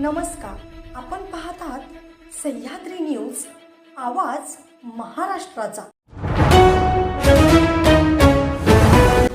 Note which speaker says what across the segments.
Speaker 1: नमस्कार. आपण पाहतात सह्याद्री न्यूज आवाज महाराष्ट्राचा.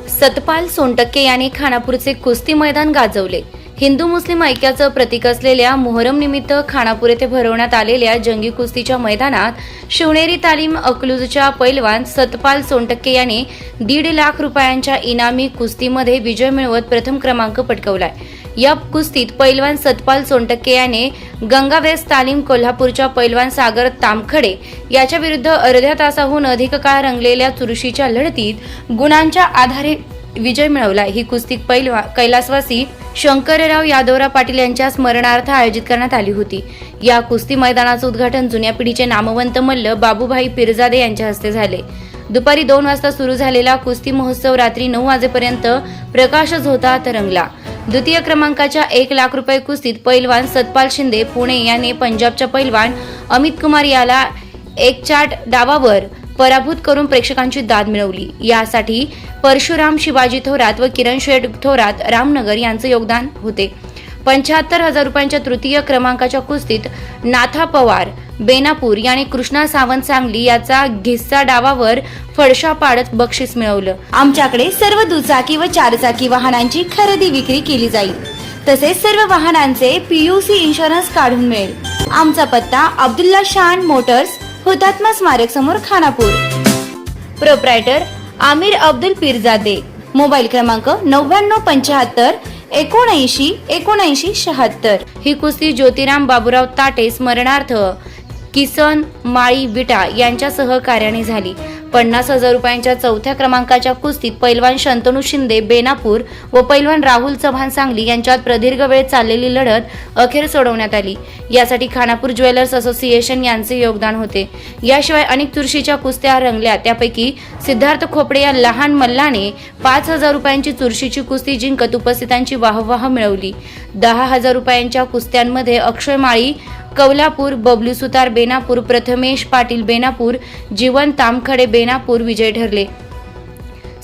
Speaker 2: सतपाल सोनटक्के यांनी खानापूरचे कुस्ती मैदान गाजवले. हिंदू मुस्लिम ऐक्याचं प्रतीक असलेल्या मोहरम निमित्त खानापूर येथे भरवण्यात आलेल्या जंगी कुस्तीच्या मैदानात शिवनेरी तालीम अकलूजच्या पैलवान सतपाल सोनटक्के यांनी दीड लाख रुपयांच्या इनामी कुस्तीमध्ये विजय मिळवत प्रथम क्रमांक पटकवलाय. या कुस्तीत पैलवान सतपाल सोनटक्के याने गंगावेस तालीम कोल्हापूरच्या पैलवान सागर तामखडे याच्या विरुद्ध अर्ध्या तासाहून अधिक काळ रंगलेल्या चुरशीच्या लढतीत गुणांच्या आधारे विजय मिळवला ही कुस्ती पैलवा कैलासवासी शंकरराव यादवराव पाटील यांच्या स्मरणार्थ आयोजित करण्यात आली होती. या कुस्ती मैदानाचं उद्घाटन जुन्या पिढीचे नामवंत मल्ल बाबूभाई पिरजादे यांच्या हस्ते झाले. दुपारी दोन वाजता सुरू झालेला कुस्ती महोत्सव रात्री नऊ वाजेपर्यंत प्रकाश होता तरंगला. द्वितीय क्रमांकाच्या एक लाख रुपये कुस्तीत पैलवान सतपाल शिंदे पुणे याने पंजाबच्या पैलवान अमित कुमार याला एक चाट डावावर पराभूत करून प्रेक्षकांची दाद मिळवली. यासाठी परशुराम शिवाजी थोरात व किरण शेठ थोरात रामनगर यांचं योगदान होते. पंच्याहत्तर हजार रुपयांच्या तृतीय क्रमांकाच्या कुस्तीत नाथा पवार बेनापूर यांनी कृष्णा सावंत सांगली याचा घिस्सा डावावर फडशा पाडत बक्षीस मिळवलं. आमच्याकडे सर्व दुचाकी व चारचाकी वाहनांची खरेदी विक्री केली जाईल. तसेच सर्व वाहनांचे पीयूसी इन्शुरन्स काढून मिळेल. आमचा पत्ता अब्दुल्ला शान मोटर्स हुतात्मा स्मारक समोर खानापूर. प्रोप्रायटर आमिर अब्दुल पीरजादे. मोबाईल क्रमांक नव्याण्णव पंच्याहत्तर एकोणऐंशी एकोणऐंशी शहात्तर. ही कुस्ती ज्योतिराम बाबूराव ताटे स्मरणार्थ किसन माळी विटा यांच्या सहकार्याने झाली. पन्नास हजार रुपयांच्या चौथ्या क्रमांकाच्या कुस्तीत पैलवान शंतनू शिंदे बेनापूर व पैलवान राहुल चव्हाण सांगली यांच्यात प्रदीर्घ वेळ चाललेली लढत अखेर सोडवण्यात आली. यासाठी खानापूर ज्वेलर्स असोसिएशन यांचे योगदान होते. याशिवाय अनेक चुरशीच्या कुस्त्या रंगल्या. त्यापैकी सिद्धार्थ खोपडे या लहान मल्लाने पाच हजार रुपयांची चुरशीची कुस्ती जिंकत उपस्थितांची वाहवाह मिळवली. दहा हजार रुपयांच्या कुस्त्यांमध्ये अक्षय माळी कौलापूर बबलू सुतार बेनापूर प्रथमेश पाटील बेनापूर जीवन तामखडे बेनापूर विजय ठरले.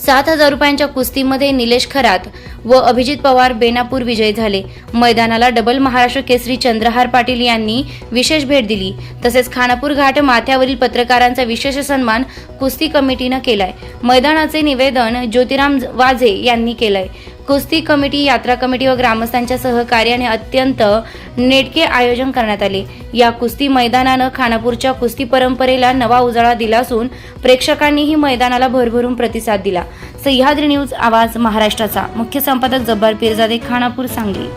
Speaker 2: सात हजार रुपयांच्या कुस्तीमध्ये निलेश खरात व अभिजित पवार बेनापूर विजयी झाले. मैदानाला डबल महाराष्ट्र केसरी चंद्रहार पाटील यांनी विशेष भेट दिली. तसेच खानापूर घाट माथ्यावरील पत्रकारांचा विशेष सन्मान कुस्ती कमिटीनं केलाय. मैदानाचे निवेदन ज्योतिराम वाझे यांनी केलंय. कुस्ती कमिटी यात्रा कमिटी व ग्रामस्थांच्या सहकार्याने अत्यंत नेटके आयोजन करण्यात आले. या कुस्ती मैदानानं खानापूरच्या कुस्ती परंपरेला नवा उजाळा दिला असून प्रेक्षकांनीही मैदानाला भरभरून प्रतिसाद दिला. सह्याद्री न्यूज आवाज महाराष्ट्राचा. मुख्य संपादक जब्बार पिरजादे खानापूर सांगली.